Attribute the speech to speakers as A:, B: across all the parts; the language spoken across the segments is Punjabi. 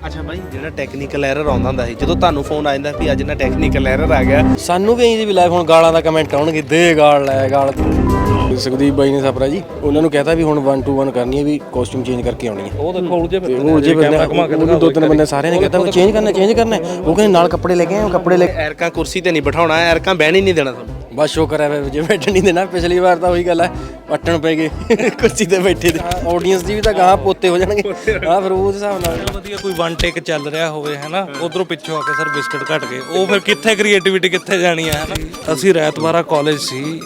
A: ਅੱਛਾ ਬਾਈ ਜਿਹੜਾ ਟੈਕਨੀਕਲ ਐਰਰ ਆਉਂਦਾ ਹੁੰਦਾ ਸੀ ਜਦੋਂ ਤੁਹਾਨੂੰ ਫੋਨ ਆ ਜਾਂਦਾ ਵੀ ਅੱਜ ਨਾ ਟੈਕਨੀਕਲ ਐਰਰ ਆ ਗਿਆ।
B: ਸਾਨੂੰ ਵੀ ਐਂ ਵੀ ਲਾਈਵ ਹੁਣ ਗਾਲਾਂ ਦਾ ਕਮੈਂਟ ਆਉਣਗੇ ਦੇ ਗਾਲ ਲੈ ਗਾਲ। ਸੁਖਦੀਪ ਬਾਈ ਨੇ ਸਪਰਾ ਜੀ ਉਹਨਾਂ ਨੂੰ ਕਹਤਾ ਵੀ ਹੁਣ 1 ਟੂ 1 ਕਰਨੀ ਹੈ ਵੀ ਕਾਸਟਿਊਮ ਚੇਂਜ ਕਰਕੇ ਆਉਣੀ ਹੈ।
C: ਉਹ ਤੇ
B: ਉਹ ਜੇ ਬੰਦੇ ਉਹ ਵੀ ਦੋ ਤਿੰਨ ਬੰਦੇ ਸਾਰਿਆਂ ਨੇ ਕਹਤਾ ਵੀ ਚੇਂਜ ਕਰਨਾ ਚੇਂਜ ਕਰਨਾ ਹੈ। ਉਹ ਕਹਿੰਦੇ ਨਾਲ ਕੱਪੜੇ ਲੈ ਕੇ ਆਏ ਕੱਪੜੇ ਲੈ
A: ਐਰਕਾਂ ਕੁਰਸੀ ਤੇ ਨਹੀਂ ਬਿਠਾਉਣਾ ਐਰਕਾਂ ਬਹਿਣ ਹੀ ਨਹੀਂ ਦੇਣਾ ਤੁਹਾਨੂੰ।
B: ਬਸ ਸ਼ੁਕਰ ਹੈ ਜੇ ਬੈਠਣ ਨਹੀਂ ਦੇਣਾ ਪਿਛਲੀ ਵਾਰ ਤਾਂ ਉਹੀ ਗੱਲ ਹੈ। ਪੱਟਣ ਪੈ ਗਏ। ਕੁਰਸੀ ਤੇ ਬੈਠੇ ਤੇ। ਆਡੀਅנס ਦੀ ਵੀ ਤਾਂ ਗਾਂ ਪੋਤੇ ਹੋ ਜਾਣਗੇ। ਹਾਂ ਫਿਰ ਉਸ ਹਿਸਾਬ ਨਾਲ।
C: ਵਧੀਆ ਕੋਈ ਵਨ ਟੇਕ ਚੱਲ ਰਿਹਾ ਹੋਵੇ ਹੈਨਾ? ਉਧਰੋਂ ਪਿੱਛੋਂ ਆ ਕੇ ਸਰ ਬਿਸਕਟ ਘਟ ਗਏ। ਉਹ ਫਿਰ ਕਿੱਥੇ ਕ੍ਰੀਏਟੀਵਿਟੀ ਕਿੱਥੇ ਜਾਣੀ ਹੈ ਹੈਨਾ? ਅਸੀਂ ਰੈਤਵਾਰਾ ਕਾਲਜ ਸੀ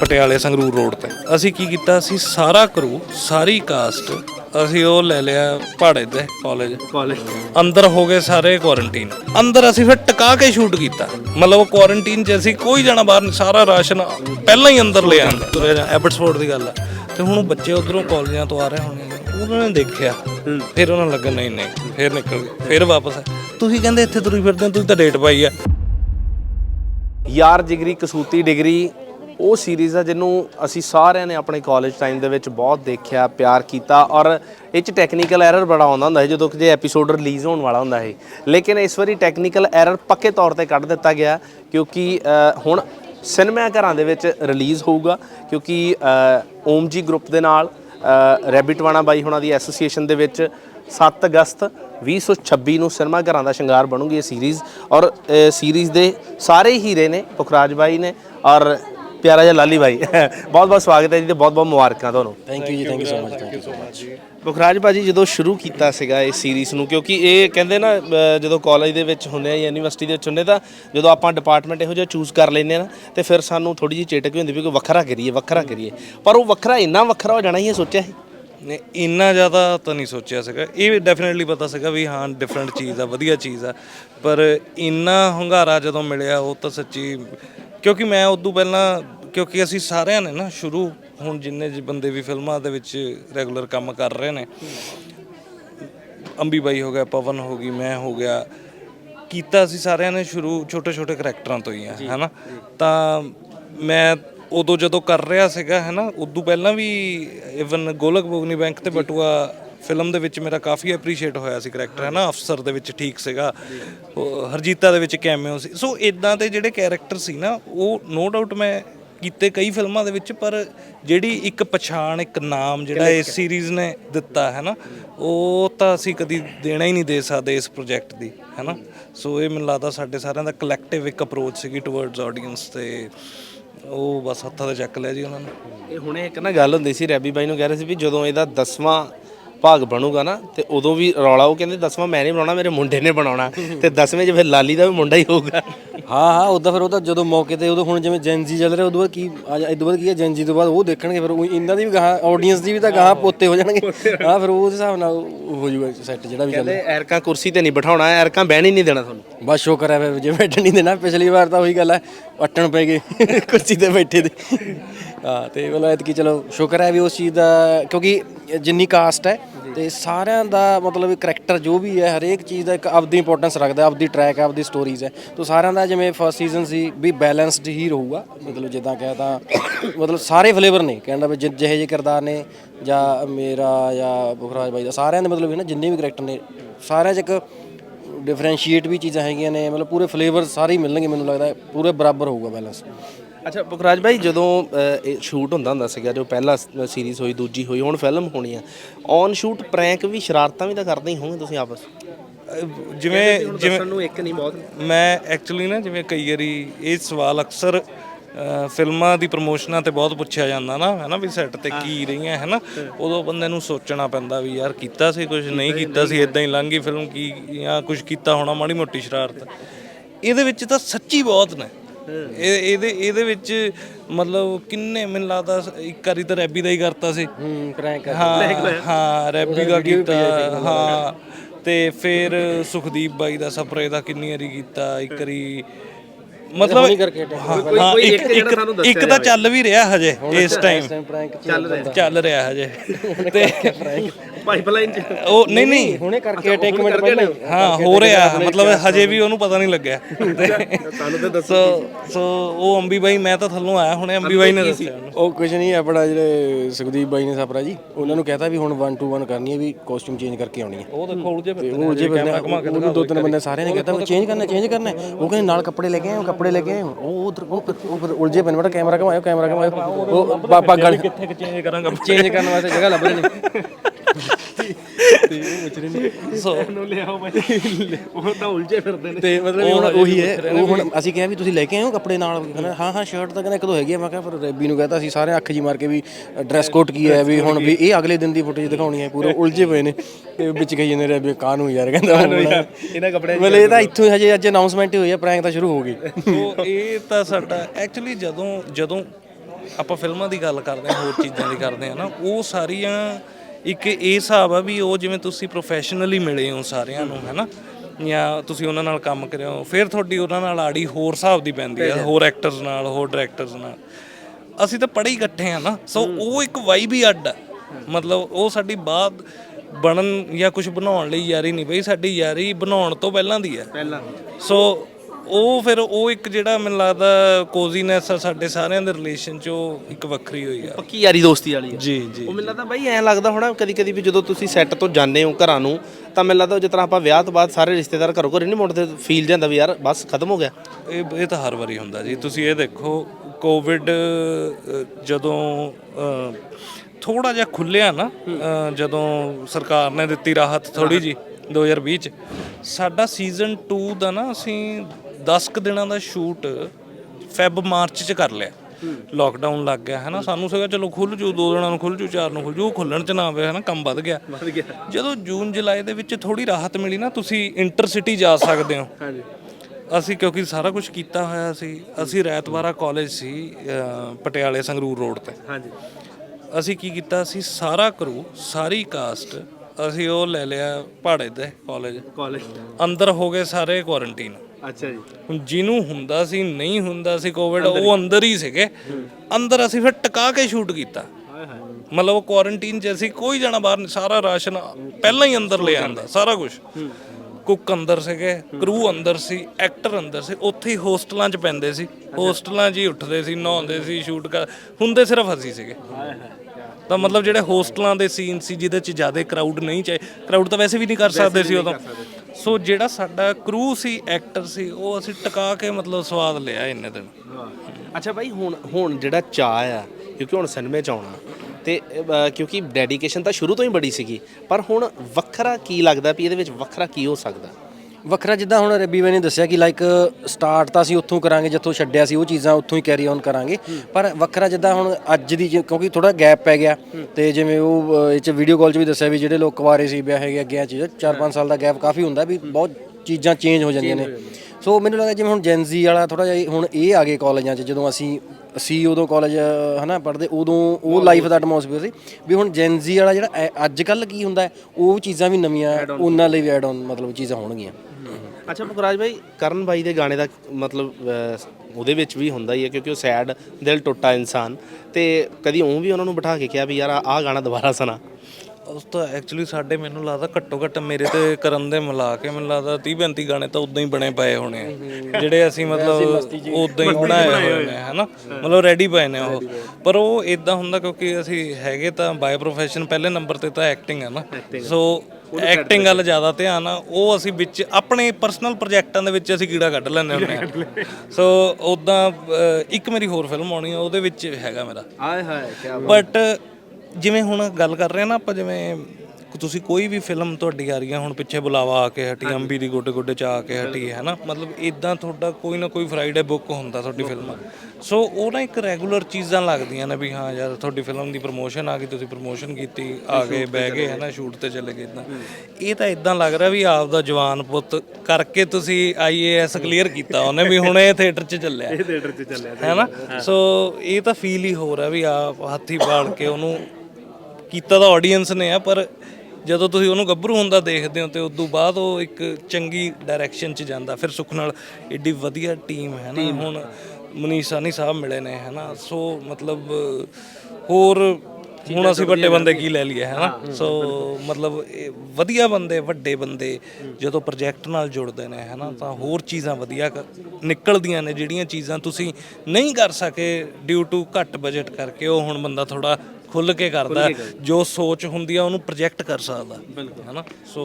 C: ਪਟਿਆਲੇ ਸੰਗਰੂਰ ਰੋਡ ਤੇ। ਅਸੀਂ ਕੀ ਕੀਤਾ? ਅਸੀਂ ਸਾਰਾ ਕਰੂ ਸਾਰੀ ਕਾਸਟ ਅਸੀਂ ਉਹ ਲੈ ਲਿਆ ਪਹਾੜੇ ਤੇ ਕਾਲਜ
A: ਕਾਲਜ
C: ਅੰਦਰ ਹੋ ਗਏ ਸਾਰੇ ਕੁਆਰੰਟੀਨ ਅੰਦਰ ਅਸੀਂ ਫਿਰ ਟਿਕਾ ਕੇ ਸ਼ੂਟ ਕੀਤਾ। ਮਤਲਬ ਕੁਆਰੰਟੀਨ 'ਚ ਅਸੀਂ ਕੋਈ ਜਾਣਾ ਬਾਹਰ ਨਹੀਂ ਸਾਰਾ ਰਾਸ਼ਨ ਪਹਿਲਾਂ ਹੀ ਅੰਦਰ ਲੈ ਆਂਦਾ ਐਬਟਸਫੋਰਡ ਦੀ ਗੱਲ ਹੈ ਤੇ ਹੁਣ ਬੱਚੇ ਉਧਰੋਂ ਕਾਲਜਾਂ ਤੋਂ ਆ ਰਹੇ ਹੋਣੇ ਨੇ ਉਹਨਾਂ ਨੇ ਦੇਖਿਆ। ਫਿਰ ਉਹਨਾਂ ਲੱਗਾ ਨਹੀਂ ਨਹੀਂ ਫਿਰ ਨਿਕਲ ਗਏ। ਫਿਰ ਵਾਪਸ। ਤੁਸੀਂ ਕਹਿੰਦੇ ਇੱਥੇ ਤੁਰੀ ਫਿਰਦੇ ਹੋ ਤੁਸੀਂ ਤਾਂ ਡੇਟ ਪਾਈ ਆ।
A: ਯਾਰ ਜਿਗਰੀ ਕਸੂਤੀ ਡਿਗਰੀ ਉਹ ਸੀਰੀਜ਼ ਆ ਜਿਹਨੂੰ ਅਸੀਂ ਸਾਰਿਆਂ ਨੇ ਆਪਣੇ ਕਾਲਜ ਟਾਈਮ ਦੇ ਵਿੱਚ ਬਹੁਤ ਦੇਖਿਆ, ਪਿਆਰ ਕੀਤਾ ਔਰ ਇਹ ਚ ਟੈਕਨੀਕਲ ਐਰਰ ਬੜਾ ਆਉਂਦਾ ਹੁੰਦਾ ਹੈ ਜਦੋਂ ਕਿ ਜੇ ਐਪੀਸੋਡ ਰਿਲੀਜ਼ ਹੋਣ ਵਾਲਾ ਹੁੰਦਾ ਹੈ ਲੇਕਿਨ ਇਸ ਵਾਰੀ ਟੈਕਨੀਕਲ ਐਰਰ ਪੱਕੇ ਤੌਰ ਤੇ ਕੱਢ ਦਿੱਤਾ ਗਿਆ ਕਿਉਂਕਿ ਹੁਣ ਸਿਨੇਮਾ ਘਰਾਂ ਦੇ ਵਿੱਚ ਰਿਲੀਜ਼ ਹੋਊਗਾ ਕਿਉਂਕਿ ਓਮ ਜੀ ਗਰੁੱਪ ਦੇ ਨਾਲ ਰੈਬਿਟਵਾਣਾ ਬਾਈ ਹੁਣਾਂ ਦੀ ਐਸੋਸੀਏਸ਼ਨ ਦੇ ਵਿੱਚ 7 ਅਗਸਤ 2026 ਨੂੰ ਸਿਨੇਮਾ ਘਰਾਂ ਦਾ ਸ਼ਿੰਗਾਰ ਬਣੂਗੀ ਇਹ ਸੀਰੀਜ਼ ਔਰ ਸੀਰੀਜ਼ ਦੇ ਸਾਰੇ ਹੀਰੇ ਨੇ, ਪੁਖਰਾਜ ਬਾਈ ਨੇ ਔਰ ਪਿਆਰਾ ਜਿਹਾ ਲਾਲੀ ਬਾਈ। ਬਹੁਤ ਬਹੁਤ ਸਵਾਗਤ ਹੈ ਜੀ ਤੇ ਬਹੁਤ ਬਹੁਤ ਮੁਬਾਰਕਾਂ ਤੁਹਾਨੂੰ।
B: Thank you ji thank you so much thank you so much
A: Pukhraj ਬਾਜੀ ਜਦੋਂ ਸ਼ੁਰੂ ਕੀਤਾ ਸੀਗਾ ਇਸ ਸੀਰੀਜ਼ ਨੂੰ ਕਿਉਂਕਿ ਇਹ ਕਹਿੰਦੇ ਨਾ ਜਦੋਂ ਕਾਲਜ ਦੇ ਵਿੱਚ ਹੁੰਦੇ ਆ ਜਾਂ ਯੂਨੀਵਰਸਿਟੀ ਦੇ ਵਿੱਚ ਹੁੰਦੇ ਤਾਂ ਜਦੋਂ ਆਪਾਂ ਡਿਪਾਰਟਮੈਂਟ ਇਹੋ ਜਿਹਾ ਚੂਜ਼ ਕਰ ਲੈਂਦੇ ਆ ਨਾ ਤੇ ਫਿਰ ਸਾਨੂੰ ਥੋੜੀ ਜਿਹੀ ਚੇਟਕ ਵੀ ਹੁੰਦੀ ਵੀ ਕੋਈ ਵੱਖਰਾ ਕਰੀਏ ਵੱਖਰਾ ਕਰੀਏ। ਪਰ ਉਹ ਵੱਖਰਾ ਇੰਨਾ ਵੱਖਰਾ ਹੋ ਜਾਣਾ ਹੀ ਇਹ ਸੋਚਿਆ ਸੀ?
C: ਨੇ ਇੰਨਾ ਜ਼ਿਆਦਾ ਤਾਂ ਨਹੀਂ ਸੋਚਿਆ ਸੀਗਾ। ਇਹ ਡੈਫੀਨਿਟਲੀ ਪਤਾ ਸੀਗਾ ਵੀ ਹਾਂ ਡਿਫਰੈਂਟ ਚੀਜ਼ ਆ ਵਧੀਆ ਚੀਜ਼ ਆ। ਪਰ ਇੰਨਾ ਹੰਗਾਰਾ ਜਦੋਂ ਮਿਲਿਆ ਉਹ ਤਾਂ ਸੱਚੀ ਕਿਉਂਕਿ ਮੈਂ ਉਦੋਂ ਪਹਿਲਾਂ ਕਿਉਂਕਿ ਅਸੀਂ ਸਾਰਿਆਂ ਨੇ ਨਾ ਸ਼ੁਰੂ ਹੁਣ ਜਿੰਨੇ ਜੀ ਬੰਦੇ ਵੀ ਫਿਲਮਾਂ ਦੇ ਵਿੱਚ ਰੈਗੂਲਰ ਕੰਮ ਕਰ ਰਹੇ ਨੇ ਅੰਬੀ ਬਾਈ ਹੋ ਗਿਆ ਪਵਨ ਹੋ ਗਈ ਮੈਂ ਹੋ ਗਿਆ ਕੀਤਾ ਸੀ ਸਾਰਿਆਂ ਨੇ ਸ਼ੁਰੂ ਛੋਟੇ ਛੋਟੇ ਕਰੈਕਟਰਾਂ ਤੋਂ ਹੀ ਆ ਹੈਨਾ? ਤਾਂ ਮੈਂ ਉਦੋਂ ਜਦੋਂ ਕਰ ਰਿਹਾ ਸੀਗਾ ਹੈਨਾ ਉਦੋਂ ਪਹਿਲਾਂ ਵੀ ਇਵਨ ਗੋਲਕ ਬੋਗਨੀ ਬੈਂਕ ਤੇ ਬਟੂਆ ਫਿਲਮ ਦੇ ਵਿੱਚ ਮੇਰਾ ਕਾਫੀ ਐਪਰੀਸ਼ੀਏਟ ਹੋਇਆ ਸੀ ਕਰੈਕਟਰ ਹੈਨਾ? ਅਫਸਰ ਦੇ ਵਿੱਚ ਠੀਕ ਸੀਗਾ। ਹਰਜੀਤਾ ਦੇ ਵਿੱਚ ਕੈਮਿਓ ਸੀ। ਸੋ ਇਦਾਂ ਦੇ ਜਿਹੜੇ ਕੈਰੈਕਟਰ ਸੀ ਨਾ ਉਹ ਨੋ ਡਾਊਟ ਮੈਂ ਕੀਤੇ ਕਈ ਫਿਲਮਾਂ ਦੇ ਵਿੱਚ ਪਰ ਜਿਹੜੀ ਇੱਕ ਪਛਾਣ ਇੱਕ ਨਾਮ ਜਿਹੜਾ ਇਸ ਸੀਰੀਜ਼ ਨੇ ਦਿੱਤਾ ਹੈ ਨਾ ਉਹ ਤਾਂ ਅਸੀਂ ਕਦੀ ਦੇਣਾ ਹੀ ਨਹੀਂ ਦੇ ਸਕਦੇ ਇਸ ਪ੍ਰੋਜੈਕਟ ਦੀ ਹੈ ਨਾ ਸੋ ਇਹ ਮੈਨੂੰ ਲੱਗਦਾ ਸਾਡੇ ਸਾਰਿਆਂ ਦਾ ਕਲੈਕਟਿਵ ਇੱਕ ਅਪਰੋਚ ਸੀਗੀ ਟੁਵਰਡਸ ਆਡੀਅנס ਤੇ। ਉਹ ਬਸ ਹੱਥਾਂ ਤੇ ਚੱਕ ਲਿਆ ਜੀ ਉਹਨਾਂ ਨੇ।
A: ਇਹ ਹੁਣੇ ਇੱਕ ਨਾ ਗੱਲ ਹੁੰਦੀ ਸੀ ਰੈਬੀ ਬਾਈ ਨੂੰ ਕਹਿ ਰਹੇ ਸੀ ਵੀ ਜਦੋਂ ਇਹਦਾ 10ਵਾਂ ਭਾਗ ਬਣੂਗਾ ਨਾ ਤੇ ਉਦੋਂ ਵੀ ਰੌਲਾ ਉਹ ਕਹਿੰਦੇ 10ਵਾਂ ਮੈਂ ਨਹੀਂ ਬਣਾਉਣਾ ਮੇਰੇ ਮੁੰਡੇ ਨੇ ਬਣਾਉਣਾ। ਤੇ 10ਵੇਂ 'ਚ ਫਿਰ ਲਾਲੀ ਦਾ ਵੀ ਮੁੰਡਾ ਹੀ ਹੋਊਗਾ।
B: ਹਾਂ ਹਾਂ ਉਦਾਂ ਫਿਰ ਉਹ ਤਾਂ ਜਦੋਂ ਮੌਕੇ ਤੇ ਉਦੋਂ ਹੁਣ ਜਿਵੇਂ ਜੈਨਜੀ ਚੱਲ ਰਿਹਾ ਉਦੋਂ ਬਾਅਦ ਕੀ ਇਦੋਂ ਬਾਅਦ ਕੀ ਹੈ ਜੈਨਜੀ ਤੋਂ ਬਾਅਦ ਉਹ ਦੇਖਣਗੇ ਫਿਰ ਉਹ ਇਹਨਾਂ ਦੀ ਵੀ ਗਾਂ ਆਡੀਅנס ਦੀ ਵੀ ਤਾਂ ਗਾਂ ਪੋਤੇ ਹੋ ਜਾਣਗੇ। ਹਾਂ ਫਿਰ ਉਸ ਹਿਸਾਬ ਨਾਲ ਹੋ ਜਾਊਗਾ ਸੈੱਟ ਜਿਹੜਾ ਵੀ ਚੱਲ
A: ਕਹਿੰਦੇ ਐਰਕਾਂ ਕੁਰਸੀ ਤੇ ਨਹੀਂ ਬਿਠਾਉਣਾ ਐਰਕਾਂ ਬਹਿਣ ਹੀ ਨਹੀਂ ਦੇਣਾ ਤੁਹਾਨੂੰ।
B: ਬਸ ਸ਼ੁਕਰ ਹੈ ਵੇ ਜੇ ਬੈਠਣ ਨਹੀਂ ਦੇਣਾ ਪਿਛਲੀ ਵਾਰ ਤਾਂ ਉਹੀ ਗੱਲ ਹੈ ਪੱਟਣ ਪੈ ਗਏ ਕੁਰਸੀ ਤੇ ਬੈਠੇ ਤੇ। ਹਾਂ ਤੇ ਮਤਲਬ ਐਤਕੀ ਚਲੋ ਸ਼ੁਕਰ ਹੈ ਵੀ ਉਸ ਚੀਜ਼ ਦਾ ਕਿਉਂਕਿ ਜਿੰਨੀ ਕਾਸਟ ਹੈ ਤੇ ਸਾਰਿਆਂ ਦਾ ਮਤਲਬ ਕਰੈਕਟਰ ਜੋ ਵੀ ਹੈ ਹਰੇਕ ਚੀਜ਼ ਦਾ ਇੱਕ ਆਪਦੀ ਇੰਪੋਰਟੈਂਸ ਰੱਖਦਾ ਆਪਦੀ ਟਰੈਕ ਹੈ ਆਪਦੀ ਸਟੋਰੀਜ਼ ਹੈ। ਤੋਂ ਸਾਰਿਆਂ ਦਾ ਜਿਵੇਂ ਫਸਟ ਸੀਜ਼ਨ ਸੀ ਵੀ ਬੈਲੈਂਸਡ ਹੀ ਰਹੂਗਾ। ਮਤਲਬ ਜਿੱਦਾਂ ਕਹਿ ਤਾਂ ਮਤਲਬ ਸਾਰੇ ਫਲੇਵਰ ਨੇ ਕਹਿੰਦਾ ਵੀ ਜਿਹੇ ਜਿਹੇ ਕਿਰਦਾਰ ਨੇ ਜਾਂ ਮੇਰਾ ਜਾਂ ਬੁਖਰਾਜ ਬਾਈ ਦਾ ਸਾਰਿਆਂ ਦੇ ਮਤਲਬ ਹੈ ਨਾ ਜਿੰਨੇ ਵੀ ਕਰੈਕਟਰ ਨੇ ਸਾਰਿਆਂ 'ਚ ਇੱਕ ਡਿਫਰੈਂਸ਼ੀਏਟ ਵੀ ਚੀਜ਼ਾਂ ਹੈਗੀਆਂ ਨੇ ਮਤਲਬ ਪੂਰੇ ਫਲੇਵਰ ਸਾਰੇ ਹੀ ਮਿਲਣਗੇ ਮੈਨੂੰ ਲੱਗਦਾ ਪੂਰੇ ਬਰਾਬਰ ਹੋਊਗਾ ਬੈਲੈਂਸ
A: ਅੱਛਾ ਬੁਕਰਾਜ ਭਾਈ ਜਦੋਂ ਇਹ ਸ਼ੂਟ ਹੁੰਦਾ ਹੁੰਦਾ ਸੀਗਾ ਜੋ ਪਹਿਲਾ ਸੀਰੀਜ਼ ਹੋਈ ਦੂਜੀ ਹੋਈ ਹੁਣ ਫਿਲਮ ਹੋਣੀ ਆ ਔਨ ਸ਼ੂਟ ਪ੍ਰੈਂਕ ਵੀ ਸ਼ਰਾਰਤਾਂ ਵੀ ਤਾਂ ਕਰਦੇ ਹੀ ਹੋਵੋਗੇ ਤੁਸੀਂ ਆਪਸ
C: ਅਹ ਜਿਵੇਂ ਜਿਵੇਂ
A: ਨੂੰ ਇੱਕ ਨਹੀਂ ਬਹੁਤ।
C: ਮੈਂ ਐਕਚੁਅਲੀ ਨਾ ਜਿਵੇਂ ਕਈ ਵਾਰੀ ਇਹ ਸਵਾਲ ਅਕਸਰ ਅਹ, ਫਿਲਮਾਂ ਦੀ ਪ੍ਰਮੋਸ਼ਨਾਂ ਤੇ ਬਹੁਤ ਪੁੱਛਿਆ ਜਾਂਦਾ ਨਾ ਹੈਨਾ ਵੀ ਸੈੱਟ ਤੇ ਕੀ ਰਹੀਆਂ ਹੈਨਾ? ਉਦੋਂ ਬੰਦੇ ਨੂੰ ਸੋਚਣਾ ਪੈਂਦਾ ਵੀ ਯਾਰ ਕੀਤਾ ਸੀ ਕੁਝ ਨਹੀਂ ਕੀਤਾ ਸੀ ਇਦਾਂ ਹੀ ਲੰਘ ਗਈ ਫਿਲਮ ਕੀ ਜਾਂ ਕੁਝ ਕੀਤਾ ਹੋਣਾ ਮਾੜੀ ਮੋਟੀ ਸ਼ਰਾਰਤ। ਇਹਦੇ ਵਿੱਚ ਤਾਂ ਸੱਚੀ ਬਹੁਤ ਨੇ। ਇਹ ਇਹਦੇ ਇਹਦੇ ਵਿੱਚ ਮਤਲਬ ਕਿੰਨੇ ਮੈਨੂੰ ਲੱਗਦਾ ਇੱਕ ਵਾਰੀ ਤਾਂ ਰੈਬੀ ਦਾ ਹੀ ਕਰਤਾ ਸੀ।
B: ਹੂੰ ਪ੍ਰੈਂਕ
C: ਹਾਂ ਹਾਂ ਰੈਬੀ ਦਾ ਕੀਤਾ ਹਾਂ। ਤੇ ਫਿਰ ਸੁਖਦੀਪ ਬਾਈ ਦਾ ਸਪਰੇ ਦਾ ਕਿੰਨੀ ਵਾਰੀ ਕੀਤਾ ਇੱਕ ਵਾਰੀ ਮਤਲਬ ਹਾਂ ਇੱਕ ਇੱਕ ਇੱਕ ਤਾਂ ਚੱਲ ਵੀ ਰਿਹਾ ਹਜੇ ਇਸ ਟਾਈਮ ਚੱਲ ਰਿਹਾ। ਹਜੇ। ਤੇ
A: ਪਾਈਪਲਾਈਨ ਚ।
C: ਉਹ ਨਹੀਂ ਨਹੀਂ
B: ਹੁਣੇ ਕਰਕੇ ਹਟੇ ਇੱਕ ਮਿੰਟ ਪਹਿਲਾਂ ਹੀ।
C: ਹਾਂ ਹੋ ਰਿਹਾ। ਮਤਲਬ ਹਜੇ ਵੀ ਉਹਨੂੰ ਪਤਾ ਨਹੀਂ ਲੱਗਿਆ।
A: ਸਾਨੂੰ ਤੇ ਦੱਸੋ
C: ਸੋ ਸੋ ਉਹ ਅੰਬੀ ਬਾਈ ਮੈਂ ਤਾਂ ਥੱਲੋਂ ਆਇਆ ਹੁਣੇ ਅੰਬੀ ਬਾਈ ਨੇ ਦੱਸਿਆ।
B: ਉਹ ਕੁਝ ਨਹੀਂ ਆਪਣਾ ਜਿਹੜੇ ਸੁਖਦੀਪ ਬਾਈ ਨੇ ਸਾਪਰਾ ਜੀ ਉਹਨਾਂ ਨੂੰ ਕਹਤਾ ਵੀ ਹੁਣ 1 ਟੂ 1 ਕਰਨੀ ਹੈ ਵੀ ਕਾਸਟਿਊਮ ਚੇਂਜ ਕਰਕੇ ਆਉਣੀ ਹੈ।
C: ਉਹ ਦੇਖੋ ਉਲਝੇ
B: ਤੇ ਉਹ ਜੇ ਬੰਦੇ ਉਹਨੂੰ ਦੋ ਤਿੰਨ ਬੰਦੇ ਸਾਰਿਆਂ ਨੇ ਕਹਤਾ ਚੇਂਜ ਕਰਨਾ ਚੇਂਜ ਕਰਨਾ ਹੈ। ਉਹ ਕਹਿੰਦੇ ਨਾਲ ਕੱਪੜੇ ਲੈ ਕੇ ਆਏ ਕੱਪੜੇ ਲੈ ਕੇ ਆਏ। ਉਹ ਉਧਰ ਉਹ ਫਿਰ- ਉਹ ਫਿਰ ਉਲਝੇ ਪੈਣ ਬੜਾ ਕੈਮਰਾ ਘਮਾਇਓ ਕੈਮਰਾ ਘਮਾਇਓ। ਉਹ ਪਾਪਾ ਗੱਲ
C: ਕਿੱਥੇ ਚੇਂਜ ਕਰਾਂਗਾ
B: ਚੇਂਜ ਕਰਨ ਵਾਸਤੇ ਜਗ੍ਹਾ ਲੱਭ ਰਹੇ ਨੇ ਤੇ ਉਹ ਰਹੇ ਨੇ
C: ਸੋ।
A: ਨੂੰ ਲਿਆਓ ਬਾਈ ਉਹ ਤਾਂ ਉਲਝੇ ਫਿਰਦੇ ਨੇ।
B: ਤੇ ਮਤਲਬ ਹੁਣ ਉਹੀ ਹੈ ਉਹ ਹੁਣ ਅਸੀਂ ਕਿਹਾ ਵੀ ਤੁਸੀਂ ਲੈ ਕੇ ਆਏ ਹੋ ਕੱਪੜੇ ਨਾਲ ਕਹਿੰਦਾ ਹਾਂ ਹਾਂ ਸ਼ਰਟ ਤਾਂ ਕਹਿੰਦਾ ਇੱਕ ਦੋ ਹੈਗੀ ਆ ਮੈਂ ਕਿਹਾ ਪਰ ਰੈਬੀ ਨੂੰ ਕਹਤਾ ਅਸੀਂ ਸਾਰੇ ਅੱਖ ਜੀ ਮਾਰ ਕੇ ਵੀ ਡਰੈਸ ਕੋਡ ਕੀ ਹੈ ਵੀ ਹੁਣ ਵੀ ਇਹ ਅਗਲੇ ਦਿਨ ਦੀ ਫੁਟੇਜ ਦਿਖਾਉਣੀ ਹੈ ਪੂਰੇ ਉਲਝੇ ਪਏ ਨੇ। ਤੇ ਵਿੱਚ ਕਹੀ ਜਾਂਦੇ ਰੈਬੀ ਕਾਨੂੰ ਯਾਰ ਕਹਿੰਦਾ
A: ਇਹਨਾਂ ਕੱਪੜਿਆਂ
B: ਮਤਲਬ ਇਹ ਤਾਂ ਇੱਥੋਂ ਹਜੇ ਅੱਜ ਅਨਾਉਂਸਮੈਂਟ ਹੀ ਹੋਈ ਹੈ ਪ੍ਰੈਂਕ ਤਾਂ ਸ਼ੁਰੂ ਹੋ ਗਈ।
C: ਸੋ ਇਹ ਤਾਂ ਸਾਡਾ ਐਕਚੁਅਲੀ ਜਦੋਂ ਜਦੋਂ ਆਪਾਂ ਫਿਲਮਾਂ ਦੀ ਗੱਲ ਕਰਦੇ ਹਾਂ ਹੋਰ ਚੀਜ਼ਾਂ ਦੀ ਕਰਦੇ ਹਾਂ ਨਾ ਉਹ ਸਾਰੀਆਂ ਇੱਕ ਇਹ ਹਿਸਾਬ ਆ ਵੀ ਉਹ ਜਿਵੇਂ ਤੁਸੀਂ ਪ੍ਰੋਫੈਸ਼ਨਲੀ ਮਿਲੇ ਹੋ ਸਾਰਿਆਂ ਨੂੰ ਹੈਨਾ? ਜਾਂ ਤੁਸੀਂ ਉਹਨਾਂ ਨਾਲ ਕੰਮ ਕਰਿਆ ਹੋ ਫਿਰ ਤੁਹਾਡੀ ਉਹਨਾਂ ਨਾਲ ਆੜੀ ਹੋਰ ਹਿਸਾਬ ਦੀ ਪੈਂਦੀ ਆ ਹੋਰ ਐਕਟਰਸ ਨਾਲ ਹੋਰ ਡਾਇਰੈਕਟਰਸ ਨਾਲ। ਅਸੀਂ ਤਾਂ ਪੜ੍ਹੇ ਹੀ ਇਕੱਠੇ ਆ ਨਾ ਸੋ ਉਹ ਇੱਕ ਵਾਈਬ ਹੀ ਅੱਡ ਆ। ਮਤਲਬ ਉਹ ਸਾਡੀ ਬਾਤ ਬਣਨ ਜਾਂ ਕੁਝ ਬਣਾਉਣ ਲਈ ਯਾਰੀ ਨਹੀਂ ਬਈ ਸਾਡੀ ਯਾਰੀ ਬਣਾਉਣ ਤੋਂ ਪਹਿਲਾਂ ਦੀ ਹੈ
A: ਪਹਿਲਾਂ
C: ਸੋ ਉਹ ਫਿਰ ਉਹ ਇੱਕ ਜਿਹੜਾ ਮੈਨੂੰ ਲੱਗਦਾ ਕੋਜ਼ੀਨੈਸ ਆ ਸਾਡੇ ਸਾਰਿਆਂ ਦੇ ਰਿਲੇਸ਼ਨ ਚ ਉਹ ਇੱਕ ਵੱਖਰੀ ਹੋਈ ਆ।
A: ਪੱਕੀ ਯਾਰੀ ਦੋਸਤੀ ਵਾਲੀ ਹੈ
C: ਜੀ ਜੀ।
A: ਉਹ ਮੈਨੂੰ ਲੱਗਦਾ ਬਾਈ ਐਂ ਲੱਗਦਾ ਹੋਣਾ ਕਦੀ ਕਦੀ ਵੀ ਜਦੋਂ ਤੁਸੀਂ ਸੈੱਟ ਤੋਂ ਜਾਂਦੇ ਹੋ ਘਰਾਂ ਨੂੰ ਤਾਂ ਮੈਨੂੰ ਲੱਗਦਾ ਜਿਸ ਤਰ੍ਹਾਂ ਆਪਾਂ ਵਿਆਹ ਤੋਂ ਬਾਅਦ ਸਾਰੇ ਰਿਸ਼ਤੇਦਾਰ ਘਰੋਂ ਘਰੇ ਨਹੀਂ ਮੁੜਦੇ ਫੀਲ ਜਾਂਦਾ ਵੀ ਯਾਰ ਬਸ ਖਤਮ ਹੋ ਗਿਆ।
C: ਇਹ ਇਹ ਤਾਂ ਹਰ ਵਾਰੀ ਹੁੰਦਾ ਜੀ। ਤੁਸੀਂ ਇਹ ਦੇਖੋ ਕੋਵਿਡ ਜਦੋਂ ਥੋੜਾ ਜਿਹਾ ਖੁੱਲਿਆ ਨਾ ਜਦੋਂ ਸਰਕਾਰ ਨੇ ਦਿੱਤੀ ਰਾਹਤ ਥੋੜੀ ਜੀ 2020 ਚ ਸਾਡਾ ਸੀਜ਼ਨ 2 ਦਾ ਨਾ ਅਸੀਂ 10 ਕੁ ਦਿਨਾਂ ਦਾ ਸ਼ੂਟ ਫੈਬ ਮਾਰਚ ਚ ਕਰ ਲਿਆ। ਲੋਕਡਾਊਨ ਲੱਗ ਗਿਆ ਹੈ ਨਾ ਸਾਨੂੰ ਸੀਗਾ ਚਲੋ ਖੁੱਲ ਜੂ ਦੋ ਦਿਨਾਂ ਨੂੰ ਖੁੱਲ ਜੂ ਚਾਰ ਨੂੰ ਖੁੱਲ ਜੂ ਖੁੱਲਣ ਚ ਨਾ ਆਵੇ ਹੈ ਨਾ ਕੰਮ ਵੱਧ ਗਿਆ।
A: ਵੱਧ ਗਿਆ।
C: ਜਦੋਂ ਜੂਨ ਜੁਲਾਈ ਦੇ ਵਿੱਚ ਥੋੜੀ ਰਾਹਤ ਮਿਲੀ ਨਾ ਤੁਸੀਂ ਇੰਟਰਸਿਟੀ ਜਾ ਸਕਦੇ ਹੋ।
A: ਹਾਂਜੀ।
C: ਅਸੀਂ ਕਿਉਂਕਿ ਸਾਰਾ ਕੁਝ ਕੀਤਾ ਹੋਇਆ ਸੀ ਅਸੀਂ ਰੈਤਵਾਰਾ ਕਾਲਜ ਸੀ ਪਟਿਆਲੇ ਸੰਗਰੂਰ ਰੋਡ ਤੇ।
A: ਹਾਂਜੀ।
C: ਅਸੀਂ ਕੀ ਕੀਤਾ ਅਸੀਂ ਸਾਰਾ ਕਰੂ ਸਾਰੀ ਕਾਸਟ ਅਸੀਂ ਉਹ ਲੈ ਲਿਆ ਪਹਾੜੇ ਤੇ ਕਾਲਜ।
A: ਕਾਲਜ।
C: ਅੰਦਰ ਹੋ ਗਏ ਸਾਰੇ ਕੁਆਰੰਟੀਨ
A: ਅੱਛਾ ਜੀ।
C: ਹੁਣ ਜਿਹਨੂੰ ਹੁੰਦਾ ਸੀ ਨਹੀਂ ਹੁੰਦਾ ਸੀ ਕੋਵਿਡ ਉਹ ਅੰਦਰ ਹੀ ਸੀਗੇ। ਅੰਦਰ ਅਸੀਂ ਫਿਰ ਟਿਕਾ ਕੇ ਸ਼ੂਟ ਕੀਤਾ। ਮਤਲਬ ਉਹ ਕੁਆਰੰਟੀਨ 'ਚ ਅਸੀਂ ਕੋਈ ਜਾਣਾ ਬਾਹਰ ਨਹੀਂ ਸਾਰਾ ਰਾਸ਼ਨ ਪਹਿਲਾਂ ਹੀ ਅੰਦਰ ਲੈ ਆਂਦਾ ਸਾਰਾ ਕੁਝ ਕੁੱਕ ਅੰਦਰ ਸੀਗੇ ਕਰੂ ਅੰਦਰ ਸੀ ਐਕਟਰ ਅੰਦਰ ਸੀ ਉੱਥੇ ਹੀ ਹੋਸਟਲਾਂ 'ਚ ਪੈਂਦੇ ਸੀ। ਹੋਸਟਲਾਂ 'ਚ ਹੀ ਉੱਠਦੇ ਸੀ ਨਹਾਉਂਦੇ ਸੀ ਸ਼ੂਟ ਕਰ ਹੁੰਦੇ ਸਿਰਫ ਅਸੀਂ ਸੀਗੇ। ਤਾਂ ਮਤਲਬ ਜਿਹੜੇ ਹੋਸਟਲਾਂ ਦੇ ਸੀਨ ਸੀ ਜਿਹਦੇ 'ਚ ਜ਼ਿਆਦਾ ਕਰਾਊਡ ਨਹੀਂ ਚਾਹੀ ਕਰਾਊਡ ਤਾਂ ਵੈਸੇ ਵੀ ਨਹੀਂ ਕਰ ਸਕਦੇ ਸੀ ਉਦੋਂ। ਸੋ ਜਿਹੜਾ ਸਾਡਾ ਕਰੂ ਸੀ ਐਕਟਰ ਸੀ ਉਹ ਅਸੀਂ ਟਿਕਾ ਕੇ ਮਤਲਬ ਸਵਾਦ ਲਿਆ ਇੰਨੇ ਦਿਨ।
A: ਅੱਛਾ ਬਾਈ ਹੁਣ ਹੁਣ ਜਿਹੜਾ ਚਾਹ ਆ ਕਿਉਂਕਿ ਹੁਣ ਸਿਨੇਮੇ ਚ ਆਉਣਾ ਤੇ ਅਹ, ਕਿਉਂਕਿ ਡੈਡੀਕੇਸ਼ਨ ਤਾਂ ਸ਼ੁਰੂ ਤੋਂ ਹੀ ਬੜੀ ਸੀਗੀ ਪਰ ਹੁਣ ਵੱਖਰਾ ਕੀ ਲੱਗਦਾ ਵੀ ਇਹਦੇ ਵਿੱਚ ਵੱਖਰਾ ਕੀ ਹੋ ਸਕਦਾ?
B: ਵੱਖਰਾ ਜਿੱਦਾਂ ਹੁਣ ਰੱਬੀ ਬਾਈ ਨੇ ਦੱਸਿਆ ਕਿ ਲਾਈਕ ਸਟਾਰਟ ਤਾਂ ਅਸੀਂ ਉੱਥੋਂ ਕਰਾਂਗੇ ਜਿੱਥੋਂ ਛੱਡਿਆ ਸੀ ਉਹ ਚੀਜ਼ਾਂ ਉੱਥੋਂ ਹੀ ਕੈਰੀ ਔਨ ਕਰਾਂਗੇ। ਪਰ ਵੱਖਰਾ ਜਿੱਦਾਂ ਹੁਣ ਅੱਜ ਦੀ ਜੇ- ਕਿਉਂਕਿ ਥੋੜਾ ਗੈਪ ਪੈ ਗਿਆ ਤੇ ਜਿਵੇਂ ਉਹ ਇਹ ਚ ਵੀਡੀਓ ਕਾਲ 'ਚ ਵੀ ਦੱਸਿਆ ਵੀ ਜਿਹੜੇ ਲੋਕ ਕੁਆਰੇ ਸੀ ਵਿਆਹੇ ਗਏ ਅੱਗੇ ਚੀਜ਼ 4-5 ਸਾਲ ਦਾ ਗੈਪ ਕਾਫੀ ਹੁੰਦਾ ਵੀ ਬਹੁਤ ਚੀਜ਼ਾਂ ਚੇਂਜ ਹੋ ਜਾਂਦੀਆਂ ਨੇ। ਸੋ ਮੈਨੂੰ ਲੱਗਦਾ ਜਿਵੇਂ ਹੁਣ ਜੈਨਜ਼ੀ ਵਾਲਾ ਥੋੜਾ ਜਿਹਾ ਹੁਣ ਇਹ ਆ ਗਏ ਕਾਲਜਾਂ 'ਚ ਜਦੋਂ ਅਸੀਂ ਸੀ ਉਦੋਂ ਕਾਲਜ ਹਨਾ ਪੜ੍ਹਦੇ ਉਦੋਂ ਉਹ ਲਾਈਫ ਦਾ ਐਟਮੋਸਫੀਅਰ ਸੀ। ਵੀ ਹੁਣ ਜੈਨਜ਼ੀ ਵਾਲਾ ਜਿਹੜਾ ਅੱਜ ਕੱਲ ਕੀ ਹੁੰਦਾ ਹੈ, ਉਹ ਚੀਜ਼ਾਂ ਵੀ ਨਵੀਆਂ ਉਹਨਾਂ ਲਈ ਵੀ ਐਡ ਆਨ ਮਤਲਬ ਚੀਜ਼ਾਂ ਹੋਣਗੀਆਂ।
A: ਅੱਛਾ ਪੁਕਰਾਜ ਭਾਈ ਕਰਨ ਬਾਈ ਦੇ ਗਾਣੇ ਦਾ ਮਤਲਬ ਅਹ, ਉਹਦੇ ਵਿੱਚ ਵੀ ਹੁੰਦਾ ਹੀ ਹੈ ਕਿਉਂਕਿ ਉਹ ਸੈਡ ਦਿਲ ਟੁੱਟਾ ਇਨਸਾਨ ਤੇ ਕਦੀ ਉਹ ਵੀ ਉਹਨਾਂ ਨੂੰ ਬਿਠਾ ਕੇ ਕਿਹਾ ਵੀ ਯਾਰ ਆਹ ਗਾਣਾ ਦੁਬਾਰਾ ਸੁਣਾ।
C: ਉਸ ਤੋਂ ਐਕਚੁਅਲੀ ਸਾਡੇ ਮੈਨੂੰ ਲੱਗਦਾ ਘੱਟੋ ਘੱਟ ਮੇਰੇ ਤੇ ਕਰਨ ਦੇ ਮਿਲਾ ਕੇ ਮੈਨੂੰ ਲੱਗਦਾ 30 35 ਗਾਣੇ ਤਾਂ ਉਦਾਂ ਹੀ ਬਣੇ ਪਏ ਹੋਣੇ ਆ। ਜਿਹੜੇ ਅਸੀਂ ਮਤਲਬ ਉਦਾਂ ਹੀ ਬਣਾਏ ਹੋਏ ਨੇ ਹਨਾ? ਮਤਲਬ ਰੈਡੀ ਪਏ ਨੇ ਉਹ। ਪਰ ਉਹ ਇਦਾਂ ਹੁੰਦਾ ਕਿਉਂਕਿ ਅਸੀਂ ਹੈਗੇ ਤਾਂ ਬਾਈ ਪ੍ਰੋਫੈਸ਼ਨ ਪਹਿਲੇ ਨੰਬਰ ਤੇ ਤਾਂ ਐਕਟਿੰਗ ਹੈ ਨਾ। ਸੋ ਐਕਟਿੰਗ ਵੱਲ ਜ਼ਿਆਦਾ ਧਿਆਨ ਆ। ਉਹ ਅਸੀਂ ਵਿੱਚ ਆਪਣੇ ਪਰਸਨਲ ਪ੍ਰੋਜੈਕਟਾਂ ਦੇ ਵਿੱਚ ਅਸੀਂ ਕੀੜਾ ਕੱਢ ਲੈਂਦੇ ਹੁੰਦੇ ਆ। ਸੋ ਉਦਾਂ ਇੱਕ ਮੇਰੀ ਹੋਰ ਫਿਲਮ ਆਉਣੀ ਆ ਉਹਦੇ ਵਿੱਚ ਹੈਗਾ ਮੇਰਾ।
A: ਆਏ ਹਾਏ ਕੀ
C: ਬਟ ਜਿਵੇਂ ਹੁਣ ਗੱਲ ਕਰ ਰਹੇ ਆ ਨਾ ਆਪਾਂ ਜਿਵੇਂ ਤੁਸੀਂ ਕੋਈ ਵੀ ਫਿਲਮ ਤੁਹਾਡੀ ਆ ਰਹੀ ਹੈ ਹੁਣ ਪਿੱਛੇ ਬੁਲਾਵਾ ਆ ਕੇ ਹਟੀ ਅੰਬੀ ਦੀ ਗੋਡੇ ਗੋਡੇ ਚ ਆ ਕੇ ਹਟੀ ਹੈ ਨਾ ਮਤਲਬ ਇਦਾਂ ਤੁਹਾਡਾ ਕੋਈ ਨਾ ਕੋਈ ਫਰਾਈਡੇ ਬੁੱਕ ਹੁੰਦਾ ਤੁਹਾਡੀ ਫਿਲਮ ਸੋ ਉਹ ਨਾ ਇੱਕ ਰੈਗੂਲਰ ਚੀਜ਼ਾਂ ਲੱਗਦੀਆਂ ਨੇ ਵੀ ਹਾਂ ਯਾਰ ਤੁਹਾਡੀ ਫਿਲਮ ਦੀ ਪ੍ਰੋਮੋਸ਼ਨ ਆ ਗਈ ਤੁਸੀਂ ਪ੍ਰੋਮੋਸ਼ਨ ਕੀਤੀ ਆ ਗਏ ਬਹਿ ਗਏ ਹੈ ਨਾ ਸ਼ੂਟ ਤੇ ਚਲੇ ਗਏ ਇਦਾਂ ਇਹ ਤਾਂ ਇਦਾਂ ਲੱਗ ਰਿਹਾ ਵੀ ਆਪ ਦਾ ਜਵਾਨ ਪੁੱਤ ਕਰਕੇ ਤੁਸੀਂ ਆਈਏਐਸ ਕਲੀਅਰ ਕੀਤਾ ਉਹਨੇ ਵੀ ਹੁਣ ਇਹ ਥੀਏਟਰ 'ਚ ਚੱਲਿਆ। ਇਹ
A: ਥੀਏਟਰ 'ਚ ਚੱਲਿਆ
C: ਹੈ ਨਾ? ਸੋ ਇਹ ਤਾਂ ਫੀਲ ਹੀ ਹੋ ਰਿਹਾ ਵੀ ਆਪ ਹੱਥੀ ਪਾੜ ਕੇ ਉਹਨੂੰ ਕੀਤਾ ਤਾਂ ਆਡੀਅנס ਨੇ ਆ ਪਰ ਜਦੋਂ ਤੁਸੀਂ ਉਹਨੂੰ ਗੱਭਰੂ ਹੁੰਦਾ ਦੇਖਦੇ ਹੋ ਤੇ ਉਸ ਤੋਂ ਬਾਅਦ ਉਹ ਇੱਕ ਚੰਗੀ ਡਾਇਰੈਕਸ਼ਨ 'ਚ ਜਾਂਦਾ। ਫਿਰ ਸੁਖ ਨਾਲ ਏਡੀ ਵਧੀਆ ਟੀਮ ਹੈ ਨਾ। ਹੁਣ ਮਨੀਸ਼ ਸਾਨੀ ਸਾਹਿਬ ਮਿਲੇ ਨੇ ਹੈ ਨਾ। ਸੋ ਮਤਲਬ ਹੋਰ ਹੁਣ ਅਸੀਂ ਵੱਡੇ ਬੰਦੇ ਕੀ ਲੈ ਲਈਏ ਹੈਨਾ ਸੋ ਮਤਲਬ ਵਧੀਆ ਬੰਦੇ ਵੱਡੇ ਬੰਦੇ ਜਦੋਂ ਪ੍ਰੋਜੈਕਟ ਨਾਲ ਜੁੜਦੇ ਨੇ ਹੈਨਾ ਤਾਂ ਹੋਰ ਚੀਜ਼ਾਂ ਵਧੀਆ ਨਿਕਲਦੀਆਂ ਨੇ ਜਿਹੜੀਆਂ ਚੀਜ਼ਾਂ ਤੁਸੀਂ ਨਹੀਂ ਕਰ ਸਕੇ ਡਿਊ ਟੂ ਘੱਟ ਬਜਟ ਕਰਕੇ। ਉਹ ਹੁਣ ਬੰਦਾ ਥੋੜਾ ਖੁੱਲ ਕੇ ਕਰਦਾ ਜੋ ਸੋਚ ਹੁੰਦੀ ਆ ਉਹਨੂੰ ਪ੍ਰੋਜੈਕਟ ਕਰ ਸਕਦਾ ਹੈਨਾ? ਸੋ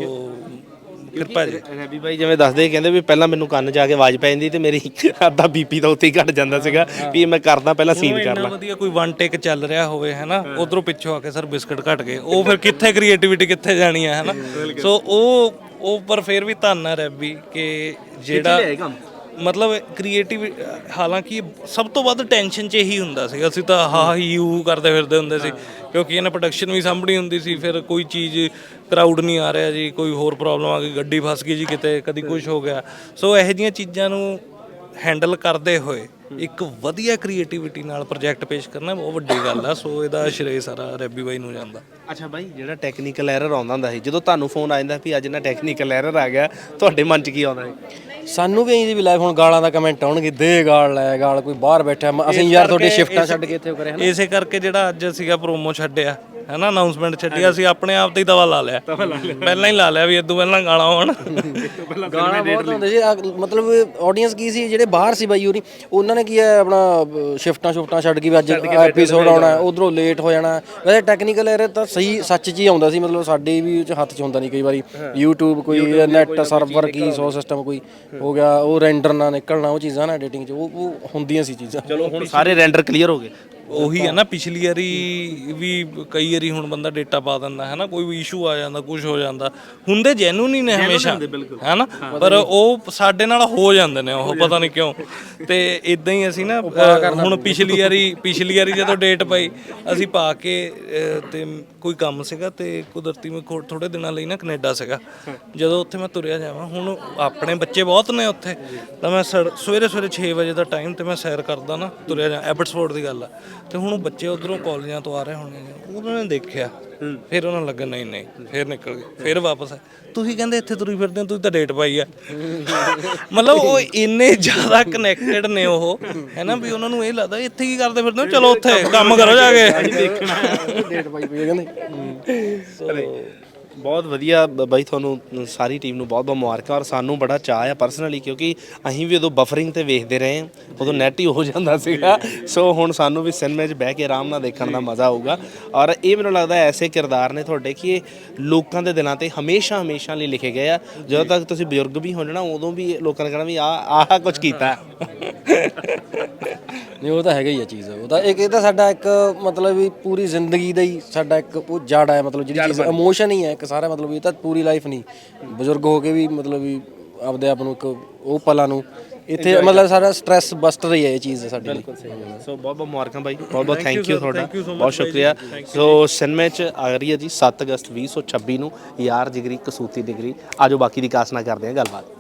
C: ਕਿਰਪਾ ਜੀ।
A: ਰੈਬੀ ਬਾਈ ਜਿਵੇਂ ਦੱਸਦੇ ਕਹਿੰਦੇ ਵੀ ਪਹਿਲਾਂ ਮੈਨੂੰ ਕੰਨ ਜਾ ਕੇ ਆਵਾਜ਼ ਪੈ ਜਾਂਦੀ ਤੇ ਮੇਰੀ ਅੱਧਾ ਬੀਪੀ ਤਾਂ ਉੱਥੇ ਹੀ ਘਟ ਜਾਂਦਾ ਸੀਗਾ ਵੀ ਮੈਂ ਕਰਦਾ ਪਹਿਲਾਂ ਸੀਨ ਕਰ ਲਾਂ
C: ਵਧੀਆ ਕੋਈ ਵਨ ਟੇਕ ਚੱਲ ਰਿਹਾ ਹੋਵੇ ਹੈਨਾ? ਉਧਰੋਂ ਪਿੱਛੋਂ ਆ ਕੇ ਸਰ ਬਿਸਕਟ ਘਟ ਗਏ। ਉਹ ਫਿਰ ਕਿੱਥੇ ਕ੍ਰੀਏਟੀਵਿਟੀ ਕਿੱਥੇ ਜਾਣੀ ਹੈ ਹੈਨਾ? ਸੋ ਉਹ ਉਹ ਪਰ ਫਿਰ ਵੀ ਧੰਨ ਹੈ ਰੈਬੀ ਕਿ ਜਿਹੜਾ ਮਤਲਬ ਕ੍ਰੀਏਟਿਵ ਹਾਲਾਂਕਿ ਸਭ ਤੋਂ ਵੱਧ ਟੈਨਸ਼ਨ 'ਚ ਇਹੀ ਹੁੰਦਾ ਸੀ ਅਸੀਂ ਤਾਂ ਹਾ ਹੀ ਯੂ ਕਰਦੇ ਫਿਰਦੇ ਹੁੰਦੇ ਸੀ। ਕਿਉਂਕਿ ਇਹਨਾਂ ਪ੍ਰੋਡਕਸ਼ਨ ਵੀ ਸਾਂਭਣੀ ਹੁੰਦੀ ਸੀ ਫਿਰ ਕੋਈ ਚੀਜ਼ ਕਰਾਊਡ ਨਹੀਂ ਆ ਰਿਹਾ ਜੀ ਕੋਈ ਹੋਰ ਪ੍ਰੋਬਲਮ ਆ ਗਈ ਗੱਡੀ ਫਸ ਗਈ ਜੀ ਕਿਤੇ ਕਦੀ ਕੁਝ ਹੋ ਗਿਆ। ਸੋ ਇਹੋ ਜਿਹੀਆਂ ਚੀਜ਼ਾਂ ਨੂੰ ਹੈਂਡਲ ਕਰਦੇ ਹੋਏ ਇੱਕ ਵਧੀਆ ਕ੍ਰੀਏਟੀਵਿਟੀ ਨਾਲ ਪ੍ਰੋਜੈਕਟ ਪੇਸ਼ ਕਰਨਾ ਬਹੁਤ ਵੱਡੀ ਗੱਲ ਆ। ਸੋ ਇਹਦਾ ਸ਼੍ਰੇਅ ਸਾਰਾ ਰੈਬੀ ਬਾਈ ਨੂੰ ਜਾਂਦਾ।
A: ਅੱਛਾ ਬਾਈ ਜਿਹੜਾ ਟੈਕਨੀਕਲ ਐਰਰ ਆਉਂਦਾ ਹੁੰਦਾ ਸੀ ਜਦੋਂ ਤੁਹਾਨੂੰ ਫੋਨ ਆ ਜਾਂਦਾ ਵੀ ਅੱਜ ਨਾ ਟੈਕਨੀਕਲ ਐਰਰ ਆ ਗਿਆ ਤੁਹਾਡੇ ਮਨ 'ਚ ਕੀ ਆਉਂਦਾ ਹੈ
B: ਸਾਨੂੰ ਵੀ ਐਂ ਵੀ ਲਾਈਵ ਹੁਣ ਗਾਲਾਂ ਦਾ ਕਮੈਂਟ ਆਉਣਗੇ ਦੇ ਗਾਲ ਲੈ ਗਾਲ ਕੋਈ ਬਾਹਰ ਬੈਠਾ ਅਸੀਂ ਯਾਰ ਤੁਹਾਡੇ ਸ਼ਿਫਟਾਂ ਛੱਡ ਕੇ ਇੱਥੇ ਕਰੇ
C: ਇਸੇ ਕਰਕੇ ਜਿਹੜਾ ਅੱਜ ਸੀਗਾ ਪ੍ਰੋਮੋ ਛੱਡਿਆ। ਹੈਨਾ ਅਨਾਉਂਸਮੈਂਟ ਛੱਡੀ ਅਸੀਂ ਆਪਣੇ ਆਪ ਤੇ ਹੀ ਦਵਾ ਲਾ ਲਿਆ। ਪਹਿਲਾਂ ਹੀ ਲਾ ਲਿਆ ਵੀ ਇਦੋਂ ਪਹਿਲਾਂ ਗਾਲਾਂ ਹੋਣ
B: ਗਾਣਾ ਬਹੁਤ ਹੁੰਦੇ ਸੀ। ਮਤਲਬ ਆਡੀਅנס ਕੀ ਸੀ ਜਿਹੜੇ ਬਾਹਰ ਸੀ ਬਾਈ ਹੋਰੀ ਉਹਨਾਂ ਨੇ ਕੀ ਹੈ ਆਪਣਾ ਸ਼ਿਫਟਾਂ ਸ਼ਿਫਟਾਂ ਛੱਡ ਕੇ ਵੀ ਅੱਜ ਐਪੀਸੋਡ ਆਉਣਾ ਉਧਰੋਂ ਲੇਟ ਹੋ ਜਾਣਾ। ਵੈਸੇ ਟੈਕਨੀਕਲ ਐਰਰ ਤਾਂ ਸਹੀ ਸੱਚ 'ਚ ਹੀ ਆਉਂਦਾ ਸੀ ਮਤਲਬ ਸਾਡੇ ਵੀ ਉਹ 'ਚ ਹੱਥ 'ਚ ਹੁੰਦਾ ਨਹੀਂ ਕਈ ਵਾਰੀ। YouTube ਕੋਈ ਨੈਟ ਸਰਵਰ ਕੀ ਸੋ ਸਿਸਟਮ ਕੋਈ ਹੋ ਗਿਆ ਉਹ ਰੈਂਡਰ ਨਾ ਨਿਕਲਣਾ ਉਹ ਚੀਜ਼ਾਂ ਨਾ ਐਡੀਟਿੰਗ 'ਚ ਉਹ ਹੁੰਦੀਆਂ ਸੀ ਚੀਜ਼ਾਂ।
A: ਚਲੋ ਹੁਣ ਸਾਰੇ ਰੈਂਡਰ ਕਲੀਅਰ ਹੋ ਗਏ।
C: ਉਹੀ ਹੈ ਨਾ ਪਿਛਲੀ ਵਾਰੀ ਵੀ ਕਈ ਵਾਰੀ ਹੁਣ ਬੰਦਾ ਡੇਟਾ ਪਾ ਦਿੰਦਾ ਹੈ ਨਾ ਕੋਈ ਵੀ ਇਸ਼ੂ ਆ ਜਾਂਦਾ ਕੁਝ ਹੋ ਜਾਂਦਾ। ਹੁੰਦੇ ਜੈਨੂਨ ਹੀ ਨੇ ਹਮੇਸ਼ਾ ਹੈ ਨਾ? ਪਰ ਉਹ ਸਾਡੇ ਨਾਲ ਹੋ ਜਾਂਦੇ ਨੇ ਉਹ ਪਤਾ ਨਹੀਂ ਕਿਉਂ। ਤੇ ਇਦਾਂ ਹੀ ਅਸੀਂ ਨਾ ਹੁਣ ਪਿਛਲੀ ਵਾਰੀ ਪਿਛਲੀ ਵਾਰੀ ਜਦੋਂ ਡੇਟ ਪਈ ਅਸੀਂ ਪਾ ਕੇ ਅ, ਤੇ ਕੋਈ ਕੰਮ ਸੀਗਾ ਤੇ ਕੁਦਰਤੀ ਮੈਂ ਥੋੜੇ ਦਿਨਾਂ ਲਈ ਨਾ ਕੈਨੇਡਾ ਸੀਗਾ। ਜਦੋਂ ਉੱਥੇ ਮੈਂ ਤੁਰਿਆ ਜਾਵਾਂ, ਹੁਣ ਆਪਣੇ ਬੱਚੇ ਬਹੁਤ ਨੇ ਉੱਥੇ, ਤਾਂ ਮੈਂ ਸੜ- ਸਵੇਰੇ ਸਵੇਰੇ 6 ਵਜੇ ਦਾ ਟਾਈਮ ਤੇ ਮੈਂ ਸੈਰ ਕਰਦਾ ਨਾ, ਤੁਰਿਆ ਜਾ ਐਬਟਸਫੋਰਡ ਦੀ ਗੱਲ ਆ। ਤੇ ਹੁਣ ਬੱਚੇ ਉਧਰੋਂ ਕਾਲਜਾਂ ਤੋਂ ਆ ਰਹੇ ਹੋਣੇ ਨੇ ਉਹਨਾਂ ਨੇ ਦੇਖਿਆ। ਫਿਰ ਉਹਨਾਂ ਨੂੰ ਲੱਗਾ ਨਹੀਂ ਨਹੀਂ ਫਿਰ ਨਿਕਲ ਗਏ ਫਿਰ ਵਾਪਸ ਆਏ। ਤੁਸੀਂ ਕਹਿੰਦੇ ਇੱਥੇ ਤੁਰੀ ਫਿਰਦੇ ਹੋ ਤੁਸੀਂ ਤਾਂ ਡੇਟ ਪਾਈ ਆ। ਮਤਲਬ ਉਹ ਇੰਨੇ ਜ਼ਿਆਦਾ ਕਨੈਕਟਡ ਨੇ ਉਹ ਹੈ ਨਾ ਵੀ ਉਹਨਾਂ ਨੂੰ ਇਹ ਲੱਗਦਾ ਇੱਥੇ ਕੀ ਕਰਦੇ ਫਿਰਦੇ ਹੋ? ਚਲੋ ਉੱਥੇ ਕੰਮ ਕਰੋ ਜਾ ਕੇ।
B: ਡੇਟ ਪਾਈ ਪਈ ਹੈ ਕਹਿੰਦੇ।
A: ਬਹੁਤ ਵਧੀਆ ਬ- ਬਾਈ ਤੁਹਾਨੂੰ ਸਾਰੀ ਟੀਮ ਨੂੰ ਬਹੁਤ ਬਹੁਤ ਮੁਬਾਰਕਾਂ ਔਰ ਸਾਨੂੰ ਬੜਾ ਚਾਅ ਆ ਪਰਸਨਲੀ ਕਿਉਂਕਿ ਅਸੀਂ ਵੀ ਉਦੋਂ ਬਫਰਿੰਗ ਤੇ ਵੇਖਦੇ ਰਹੇ ਉਦੋਂ ਨੈਟ ਹੀ ਹੋ ਜਾਂਦਾ ਸੀਗਾ। ਸੋ ਹੁਣ ਸਾਨੂੰ ਵੀ ਸਿਨੇਮੇ 'ਚ ਬਹਿ ਕੇ ਆਰਾਮ ਨਾਲ ਦੇਖਣ ਦਾ ਮਜ਼ਾ ਆਊਗਾ। ਔਰ ਇਹ ਮੈਨੂੰ ਲੱਗਦਾ ਐਸੇ ਕਿਰਦਾਰ ਨੇ ਤੁਹਾਡੇ ਕਿ ਇਹ ਲੋਕਾਂ ਦੇ ਦਿਲਾਂ ਤੇ ਹਮੇਸ਼ਾ ਹਮੇਸ਼ਾ ਲਈ ਲਿਖੇ ਗਏ ਆ। ਜਦੋਂ ਤੱਕ ਤੁਸੀਂ ਬਜ਼ੁਰਗ ਵੀ ਹੋ ਜਾਣਾ ਉਦੋਂ ਵੀ ਲੋਕਾਂ ਨੇ ਕਹਿਣਾ ਵੀ ਆ ਆਹ ਕੁਝ ਕੀਤਾ।
B: ਨਹੀਂ ਉਹ ਤਾਂ ਹੈਗਾ ਹੀ ਆ ਚੀਜ਼। ਉਹ ਤਾਂ ਇੱਕ ਇਹ ਤਾਂ ਸਾਡਾ ਇੱਕ ਮਤਲਬ ਵੀ ਪੂਰੀ ਜ਼ਿੰਦਗੀ ਦਾ ਹੀ ਸਾਡਾ ਇੱਕ ਉਹ ਜੜ ਹੈ ਮਤਲਬ ਜਿਹੜੀ ਚੀਜ਼ ਇਮੋਸ਼ਨ ਹੀ ਹੈ ਇੱਕ ਸਾਰਾ ਮਤਲਬ ਇਹ ਤਾਂ ਪੂਰੀ ਲਾਈਫ ਨਹੀਂ। ਬਜ਼ੁਰਗ ਹੋ ਕੇ ਵੀ ਮਤਲਬ ਵੀ ਆਪਦੇ ਆਪ ਨੂੰ ਇੱਕ ਉਹ ਪਲਾਂ ਨੂੰ ਇੱਥੇ ਮਤਲਬ ਸਾਡਾ ਸਟ੍ਰੈਸ ਬਸਟਰ ਹੀ ਹੈ ਇਹ ਚੀਜ਼ ਸਾਡੇ ਲਈ।
A: ਸੋ ਬਹੁਤ ਬਹੁਤ ਮੁਬਾਰਕਾਂ ਬਾਈ। ਬਹੁਤ ਬਹੁਤ ਥੈਂਕ ਯੂ ਤੁਹਾਡਾ। ਬਹੁਤ ਸ਼ੁਕਰੀਆ। ਸੋ ਸਿਨੇਮੇ 'ਚ ਆ ਰਹੀ ਹੈ ਜੀ 7 ਅਗਸਤ 2026 ਨੂੰ। ਯਾਰ ਜਿਗਰੀ ਕਸੂਤੀ ਡਿਗਰੀ। ਆਜੋ ਬਾਕੀ ਦੀ ਕਾਸ ਨਾ ਕਰਦੇ ਹਾਂ। ਗੱਲਬਾਤ।